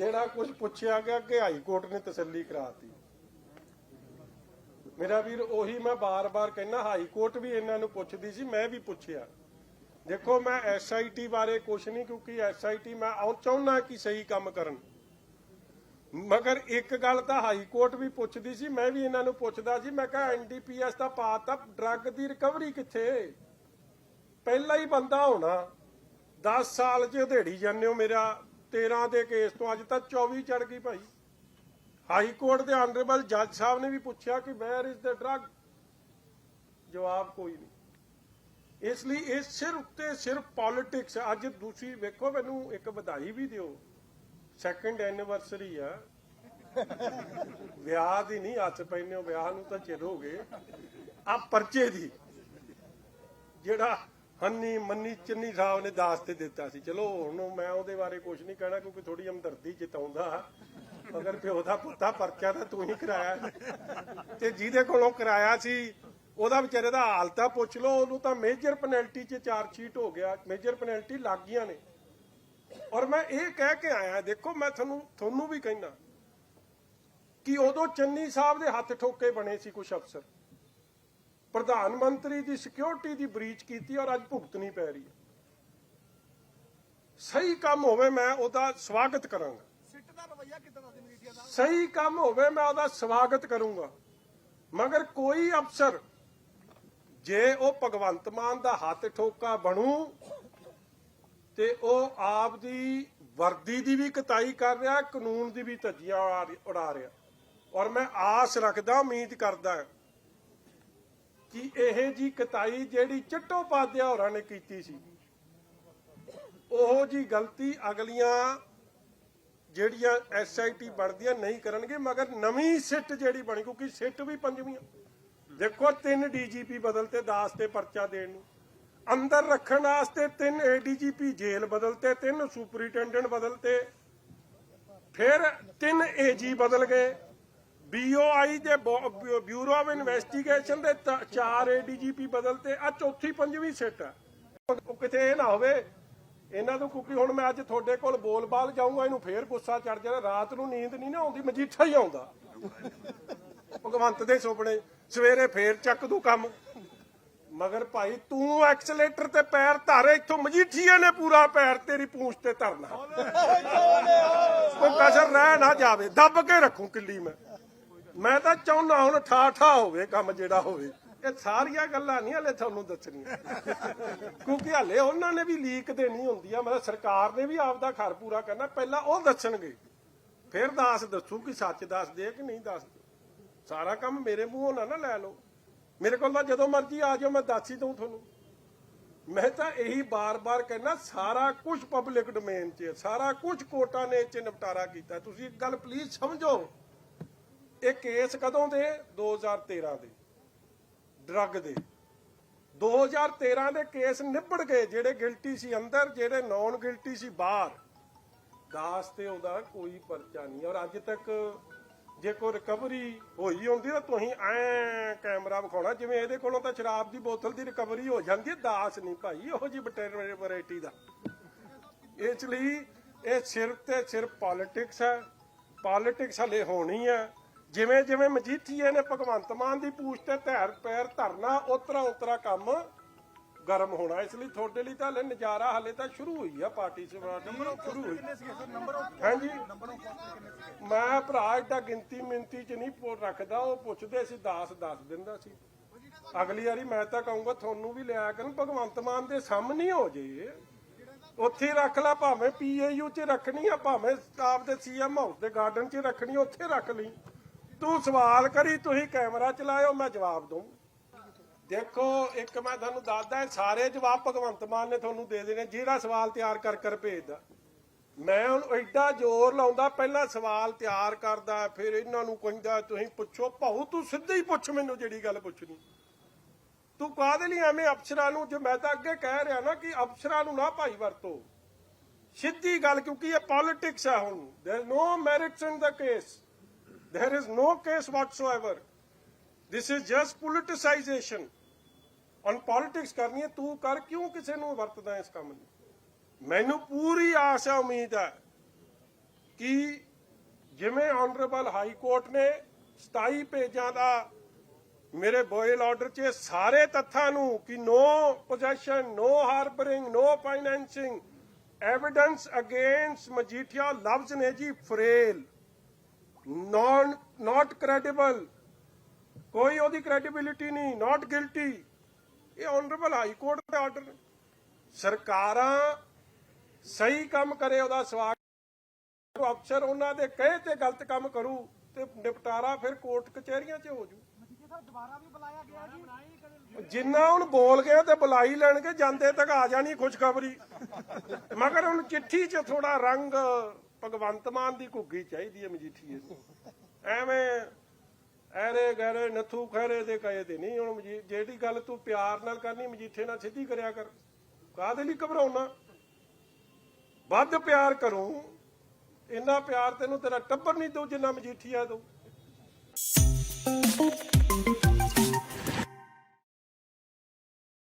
ਜਿਹੜਾ ਕੁਝ ਪੁੱਛਿਆ ਗਿਆ ਕਿ ਹਾਈ ਕੋਰਟ ਨੇ ਤਸੱਲੀ ਕਰਾਤੀ। ਮੇਰਾ ਵੀਰ, ਉਹੀ ਮੈਂ ਬਾਰ-ਬਾਰ ਕਹਿੰਦਾ, ਹਾਈ ਕੋਰਟ ਵੀ ਇਹਨਾਂ ਨੂੰ ਪੁੱਛਦੀ ਸੀ, ਮੈਂ ਵੀ ਪੁੱਛਿਆ। ਦੇਖੋ, ਮੈਂ ਐਸਆਈਟੀ ਬਾਰੇ ਕੁਝ ਨਹੀਂ, ਕਿਉਂਕਿ ਐਸਆਈਟੀ ਮੈਂ ਆਉਂ ਕਿ ਸਹੀ ਕੰਮ ਕਰਨ। ਮਗਰ ਇੱਕ ਗੱਲ ਤਾਂ ਹਾਈ ਕੋਰਟ ਵੀ ਪੁੱਛਦੀ ਸੀ, ਮੈਂ ਵੀ ਇਹਨਾਂ ਨੂੰ ਪੁੱਛਦਾ ਸੀ, ਮੈਂ ਕਿਹਾ ਐਨਡੀਪੀਐਸ ਦਾ ਪਾਤਾ, ਡਰੱਗ ਦੀ ਰਿਕਵਰੀ ਕਿੱਥੇ? ਪਹਿਲਾ ਹੀ ਬੰਦਾ ਹੋਣਾ 10 ਸਾਲ ਚ ਉਧੇੜੀ ਜਾਂਦੇ ਹੋ ਮੇਰਾ 13 ਦੇ ਕੇਸ ਤੋਂ ਅੱਜ ਤਾਂ 24 ਚੜ ਗਈ ਭਾਈ। ਹਾਈ ਕੋਰਟ ਦੇ ਆਨਰੇਬਲ ਜੱਜ ਸਾਹਿਬ ਨੇ ਵੀ ਪੁੱਛਿਆ ਕਿ ਵੇਅਰ ਇਜ਼ ਦ ਡਰੱਗ ਜਵਾਬ ਕੋਈ ਨਹੀਂ। ਇਸ ਲਈ ਇਹ ਸਿਰਫ ਤੇ ਸਿਰਫ ਪੋਲਿਟਿਕਸ ਅੱਜ ਦੂਸਰੀ ਵੇਖੋ, ਮੈਨੂੰ ਇੱਕ ਵਧਾਈ ਵੀ ਦਿਓ। ਸੈਕੰਡ ਐਨੀਵਰਸਰੀ ਆ। ਵਿਆਹ ਦੀ ਨਹੀਂ, ਹੱਥ ਪੈਨੇ ਹੋ, ਵਿਆਹ ਨੂੰ ਤਾਂ ਚਿਰ ਹੋ ਗਏ। ਆ ਪਰਚੇ ਦੀ। ਜਿਹੜਾ ਹੰਨੀ ਮੰਨੀ ਚੰਨੀ ਸਾਹਿਬ ਨੇ ਦਾਸ ਤੇ ਦਿੱਤਾ ਸੀ। ਚਲੋ, ਹੁਣ ਮੈਂ ਉਹਦੇ ਬਾਰੇ ਕੁਝ ਨਹੀਂ ਕਹਿਣਾ ਕਿਉਂਕਿ ਥੋੜੀ ਹਮਦਰਦੀ ਜਤਾਉਂਦਾ ਮਗਰ ਪਿਓ ਦਾ ਪੁੱਤਾ ਪਰਚਾ ਤਾਂ ਤੂੰ ਹੀ ਕਰਾਇਆ। ਤੇ ਜਿਹਦੇ ਕੋਲੋਂ ਕਰਾਇਆ ਸੀ, ਉਹਦਾ ਵਿਚਾਰੇ ਦਾ ਹਾਲ ਤਾਂ ਪੁੱਛ ਲਓ, ਉਹਨੂੰ ਤਾਂ ਮੇਜਰ ਪੈਨਲਟੀ 'ਚ ਚਾਰਜ ਸ਼ੀਟ ਹੋ ਗਿਆ। ਮੇਜਰ ਪੈਨਲਟੀ ਲੱਗ ਗਈਆਂ ਨੇ। ਔਰ ਮੈਂ ਇਹ ਕਹਿ ਕੇ ਆਇਆ, ਦੇਖੋ ਮੈਂ ਤੁਹਾਨੂੰ ਤੁਹਾਨੂੰ ਵੀ ਕਹਿਣਾ ਕਿ ਉਦੋਂ ਚੰਨੀ ਸਾਹਿਬ ਦੇ ਹੱਥ ਠੋਕੇ ਬਣੇ ਸੀ ਕੁਝ ਅਫਸਰ। ਪ੍ਰਧਾਨ ਮੰਤਰੀ ਦੀ ਸਿਕਿਉਰਿਟੀ ਦੀ ਬ੍ਰੀਚ ਕੀਤੀ ਔਰ ਅੱਜ ਭੁਗਤਣੀ ਪੈ ਰਹੀ ਹੈ। ਸਹੀ ਕੰਮ ਹੋਵੇ ਮੈਂ ਉਹਦਾ ਸਵਾਗਤ ਕਰਾਂਗਾ। ਸਿੱਟ ਦਾ ਰਵਈਆ ਕਿਦਾਂ ਦਾ ਸੀ ਮਜੀਠੀਆ ਦਾ? ਸਹੀ ਕੰਮ ਹੋਵੇ ਮੈਂ ਉਹਦਾ ਸਵਾਗਤ ਕਰੂੰਗਾ। ਮਗਰ ਕੋਈ ਅਫਸਰ ਜੇ ਉਹ ਭਗਵੰਤ ਮਾਨ ਦਾ ਹੱਥ ਠੋਕਾ ਬਣੂ ਤੇ ਉਹ ਆਪ ਦੀ ਵਰਦੀ ਦੀ ਵੀ ਕਤਾਈ ਕਰ ਰਿਹਾ ਕਾਨੂੰਨ ਦੀ ਵੀ ਧੱਜੀਆਂ ਉਡਾ ਰਹੀ- ਉਡਾ ਰਿਹਾ। ਔਰ ਮੈਂ ਆਸ ਰੱਖਦਾ ਉਮੀਦ ਕਰਦਾ ਕਿ ਇਹ ਜੀ ਕਤਾਈ ਜਿਹੜੀ ਚਟੋਪਾਧਿਆ ਹੋਰਾਂ ਨੇ ਕੀਤੀ ਸੀ, ਉਹ ਜੀ ਗਲਤੀ ਅਗਲੀਆਂ ਜਿਹੜੀਆਂ ਐਸਆਈਟੀ ਬਣਦੀਆਂ ਨਹੀਂ ਕਰਨਗੇ, ਮਗਰ ਨਵੀਂ ਸਿੱਟ ਜਿਹੜੀ ਬਣੀ, ਕਿਉਂਕਿ ਸਿੱਟ ਵੀ ਪੰਜਵੀਂ ਦੇਖੋ ਤਿੰਨ ਡੀਜੀਪੀ ਬਦਲਤੇ, ਦਾਸ ਤੇ ਪਰਚਾ ਦੇਣ ਨੂੰ। ਅੰਦਰ ਰੱਖਣ ਵਾਸਤੇ ਤਿੰਨ ਏਡੀਜੀਪੀ ਜੇਲ੍ਹ ਬਦਲਤੇ, ਤਿੰਨ ਸੁਪਰੀਟੈਂਡੈਂਟ ਬਦਲਤੇ। ਫਿਰ ਤਿੰਨ ਏਜੀ ਬਦਲ ਗਏ। ਬੀਓਆਈ ਦੇ ਬਿਊਰੋ ਆਫ ਇਨਵੈਸਟੀਗੇਸ਼ਨ ਦੇ ਚਾਰ ਏਡੀਜੀਪੀ ਬਦਲਤੇ ਆ ਚੌਥੀ ਪੰਜਵੀਂ ਸਿੱਟ ਆ। ਉਹ ਕਿਤੇ ਇਹ ਨਾ ਹੋਵੇ ਇਹਨਾਂ ਤੋਂ ਕਿਉਂਕਿ ਹੁਣ ਮੈਂ ਅੱਜ ਤੁਹਾਡੇ ਕੋਲ ਬੋਲ-ਬਾਲ ਜਾਊਂਗਾ ਇਹਨੂੰ ਫੇਰ ਗੁੱਸਾ ਚੜ ਜਾਣਾ। ਰਾਤ ਨੂੰ ਨੀਂਦ ਨਹੀਂ ਨਾ ਆਉਂਦੀ ਮਜੀਠਾ ਹੀ ਆਉਂਦਾ। ਭਗਵੰਤ ਦੇ ਸੁਪਨੇ ਸਵੇਰੇ ਫੇਰ ਚੱਕ ਦੂ ਕੰਮ। ਮਗਰ ਭਾਈ ਤੂੰ ਐਕਸਲੇਟਰ ਤੇ ਪੈਰ ਧਰ ਇੱਥੋਂ ਮਜੀਠੀਏ ਨੇ ਪੂਰਾ ਪੈਰ ਤੇਰੀ ਪੂੰਛ ਤੇ ਧਰਨਾ। ਕੋਈ ਕਸਰ ਰਹਿ ਨਾ ਜਾਵੇ ਦੱਬ ਕੇ ਰੱਖੂ ਕਿੱਲੀ ਮੈਂ। ਮੈਂ ਤਾਂ ਚਾਹੁੰਦਾ ਹੁਣ ਠਾ ਠਾ ਹੋਵੇ, ਕੰਮ ਜਿਹੜਾ ਹੋਵੇ। ਇਹ ਸਾਰੀਆਂ ਗੱਲਾਂ ਨਹੀਂ ਹਲੇ ਤੁਹਾਨੂੰ ਦੱਸਣੀਆਂ। ਕਿਉਂਕਿ ਹਲੇ ਉਹਨਾਂ ਨੇ ਵੀ ਲੀਕ ਦੇਣੀ ਹੁੰਦੀ ਆ। ਮਤਲਬ ਸਰਕਾਰ ਨੇ ਵੀ ਆਪਦਾ ਘਰ ਪੂਰਾ ਕਰਨਾ। ਪਹਿਲਾਂ ਉਹ ਦੱਸਣਗੇ। ਫਿਰ ਦਾਸ ਦੱਸੂ ਕਿ ਸੱਚ ਦੱਸਦੇ ਆ ਕਿ ਨਹੀਂ ਦੱਸਦੇ। ਸਾਰਾ ਕੰਮ ਮੇਰੇ ਮੂੰਹੋਂ ਨਾ ਨਾ ਲੈ ਲਓ। ਮੇਰੇ ਕੋਲ ਤਾਂ ਜਦੋਂ ਮਰਜ਼ੀ ਆ ਜਾਓ, ਮੈਂ ਦੱਸ ਹੀ ਦਊਂ ਤੁਹਾਨੂੰ। ਮੈਂ ਤਾਂ ਇਹੀ ਬਾਰ-ਬਾਰ ਕਹਿਣਾ ਸਾਰਾ ਕੁਝ ਪਬਲਿਕ ਡੋਮੇਨ 'ਚ, ਸਾਰਾ ਕੁਝ ਕੋਰਟਾਂ ਨੇ ਇਹ 'ਚ ਨਿਪਟਾਰਾ ਕੀਤਾ। ਤੁਸੀਂ ਇੱਕ ਗੱਲ ਪਲੀਜ਼ ਸਮਝੋ। ਇਹ ਕੇਸ ਕਦੋਂ ਦੇ? 2013 ਦੇ। ਡਰੱਗ ਦੇ। 2013 ਦੇ ਕੇਸ ਨਿਬੜ ਗਏ, ਜਿਹੜੇ ਗਿਲਟੀ ਸੀ ਅੰਦਰ, ਜਿਹੜੇ ਨੌਨ ਗਿਲਟੀ ਸੀ ਬਾਹਰ। ਦਾਸ ਤੇ ਉਹਦਾ ਕੋਈ ਪਰਚਾ ਨਹੀਂ। ਔਰ ਅੱਜ ਤੱਕ ਜੇ ਕੋਈ ਰਿਕਵਰੀ ਹੋਈ ਹੁੰਦੀ, ਤਾਂ ਤੁਸੀਂ ਐ ਕੈਮਰਾ ਵਿਖਾਉਣਾ, ਜਿਵੇਂ ਇਹਦੇ ਕੋਲੋਂ ਤਾਂ ਸ਼ਰਾਬ ਦੀ ਬੋਤਲ ਦੀ ਰਿਕਵਰੀ ਹੋ ਜਾਂਦੀ ਹੈ। ਦਾਸ ਨਹੀਂ ਭਾਈ ਉਹੋ ਜੀ ਵੈਰਾਈਟੀ ਦਾ। ਇਸ ਲਈ ਇਹ ਸਿਰਫ ਤੇ ਸਿਰਫ ਪੋਲਿਟਿਕਸ ਹੈ। ਪੋਲਿਟਿਕਸ ਹਲੇ ਹੋਣੀ ਹੈ। ਜਿਵੇਂ ਜਿਵੇਂ ਮਜੀਠੀਏ ਨੇ ਭਗਵੰਤ ਮਾਨ ਦੀ ਪੂਛ ਤੇ ਧੈਰ ਪੈਰ ਧਰਨਾ ਉਤਰਾ ਉਤਰਾ ਕੰਮ ਗਰਮ ਹੋਣਾ। ਇਸ ਲਈ ਤੁਹਾਡੇ ਲਈ ਤਾਂ ਹਲੇ ਨਜ਼ਾਰਾ ਹਲੇ ਤਾਂ ਸ਼ੁਰੂ ਹੋਈ ਆ ਪਾਰਟੀ ਸਮਾਟੀ ਸ਼ੁਰੂ ਹੋਈ। ਹਾਂਜੀ। ਮੈਂ ਭਰਾ ਏਡਾ ਗਿਣਤੀ ਮਿੰਤੀ ਚ ਨਹੀਂ ਪੋ- ਰੱਖਦਾ ਉਹ ਪੁੱਛਦੇ ਸੀ ਦਾਸ ਦੱਸ ਦਿੰਦਾ ਸੀ। ਅਗਲੀ ਵਾਰੀ ਮੈਂ ਤਾਂ ਕਹੂੰਗਾ ਤੁਹਾਨੂੰ ਵੀ ਲਿਆ ਕਰਨ ਭਗਵੰਤ ਮਾਨ ਦੇ ਸਾਹਮਣੇ ਹੀ ਜੇ। ਉੱਥੇ ਰੱਖ ਲੈ ਭਾਵੇਂ ਪੀਏਯੂ ਚ ਰੱਖਣੀ ਆ ਭਾਵੇਂ ਸਟਾਫ ਦੇ ਸੀਐਮ ਹਾਊਸ ਦੇ ਗਾਰਡਨ ਚ ਰੱਖਣੀ ਉੱਥੇ ਰੱਖ ਲਈ। ਤੂੰ ਸਵਾਲ ਕਰੀ ਤੁਸੀਂ ਕੈਮਰਾ ਚਲਾਇਓ ਮੈਂ ਜਵਾਬ ਦਊਂ ਦੇਖੋ ਇੱਕ ਮੈਂ ਤੁਹਾਨੂੰ ਦੱਸਦਾ ਇਹ ਸਾਰੇ ਜਵਾਬ ਭਗਵੰਤ ਮਾਨ ਨੇ ਤੁਹਾਨੂੰ ਦੇ ਦੇਣੇ ਜਿਹੜਾ ਸਵਾਲ ਤਿਆਰ ਕਰ ਕਰ ਭੇਜਦਾ ਮੈਂ ਹੁਣ ਐਡਾ ਜ਼ੋਰ ਲਾਉਂਦਾ ਪਹਿਲਾਂ ਸਵਾਲ ਤਿਆਰ ਕਰਦਾ ਫਿਰ ਇਹਨਾਂ ਨੂੰ ਕਹਿੰਦਾ ਤੁਸੀਂ ਪੁੱਛੋ ਭਾਉ ਤੂੰ ਸਿੱਧਾ ਹੀ ਪੁੱਛ ਮੈਨੂੰ ਜਿਹੜੀ ਗੱਲ ਪੁੱਛਣੀ ਤੂੰ ਕਾਹਦੇ ਲਈ ਐਵੇਂ ਅਫਸਰਾਂ ਨੂੰ ਜੇ ਮੈਂ ਤਾਂ ਅੱਗੇ ਕਹਿ ਰਿਹਾ ਨਾ ਕਿ ਅਫਸਰਾਂ ਨੂੰ ਨਾ ਭਾਈ ਵਰਤੋ ਸਿੱਧੀ ਗੱਲ ਕਿਉਂਕਿ ਇਹ ਪੋਲਿਟਿਕਸ ਹੈ ਹੁਣ there no merits in the case there is no case whatsoever. This is just politicization. ਔਨ ਪੋਲਿਟਿਕਸ ਕਰਨੀ ਹੈ ਤੂੰ ਕਰ ਕਿਉਂ ਕਿਸੇ ਨੂੰ ਵਰਤਦਾ ਇਸ ਕੰਮ ਨੂੰ ਮੈਨੂੰ ਪੂਰੀ ਆਸ ਹੈ ਉਮੀਦ ਹੈ ਕਿ ਜਿਵੇਂ ਆਨਰੇਬਲ ਹਾਈ ਕੋਰਟ ਨੇ 27 ਪੇਜਾਂ ਦਾ ਮੇਰੇ ਬੋਇਲ ਆਰਡਰ 'ਚ ਸਾਰੇ ਤੱਥਾਂ ਨੂੰ ਕਿ no possession no harbouring no financing evidence against Majithia ਲਵਜ਼ ਨੇ ਜੀ ਫਰੇਲ ਨॉन ਨਾਟ ਕ੍ਰੈਡੀਬਲ ਕੋਈ ਉਹਦੀ ਕ੍ਰੈਡੀਬਿਲਿਟੀ ਨਹੀਂ ਨਾਟ ਗਿਲਟੀ ਇਹ ਆਨਰੇਬਲ ਹਾਈ ਕੋਰਟ ਦੇ ਆਰਡਰ ਨੇ। ਸਰਕਾਰਾਂ ਸਹੀ ਕੰਮ ਕਰੇ, ਉਹਦਾ ਸਵਾਗਤ ਅਫਸਰ ਉਹਨਾਂ ਦੇ ਕਹੇ ਤੇ ਗਲਤ ਕੰਮ ਕਰੂ ਤੇ ਨਿਪਟਾਰਾ ਫਿਰ ਕੋਰਟ ਕਚਹਿਰੀਆਂ 'ਚ ਹੋ ਜੂ। ਜਿੰਨਾ ਹੁਣ ਬੋਲ ਗਏ ਤੇ ਬੁਲਾਈ ਲੈਣਗੇ, ਜਾਂਦੇ ਤੱਕ ਆ ਜਾਣੀ ਖੁਸ਼ਖਬਰੀ। ਮਗਰ ਹੁਣ ਚਿੱਠੀ 'ਚ ਥੋੜਾ ਰੰਗ ਭਗਵੰਤ ਮਾਨ ਦੀ ਘੁੱਗੀ ਚਾਹੀਦੀ ਹੈ ਮਜੀਠੀਏ ਨੂੰ ਐਵੇਂ ਐਰੇ ਗੈਰੇ ਨਥੂ ਖੈਰੇ ਦੇ ਕਹੇ ਦੇ ਨਹੀਂ ਹੁਣ ਜਿਹੜੀ ਗੱਲ ਤੂੰ ਪਿਆਰ ਨਾਲ ਕਰਨੀ, ਮਜੀਠੇ ਨਾਲ ਸਿੱਧੀ ਕਰਿਆ ਕਰ। ਕਾਹਦੇ ਲਈ ਘਬਰਾਉਣਾ? ਵੱਧ ਪਿਆਰ ਕਰੂੰ। ਇੰਨਾ ਪਿਆਰ ਤੈਨੂੰ ਤੇਰਾ ਟੱਬਰ ਨਹੀਂ ਦਊ ਜਿੰਨਾ ਮਜੀਠੀਆ ਦਊ।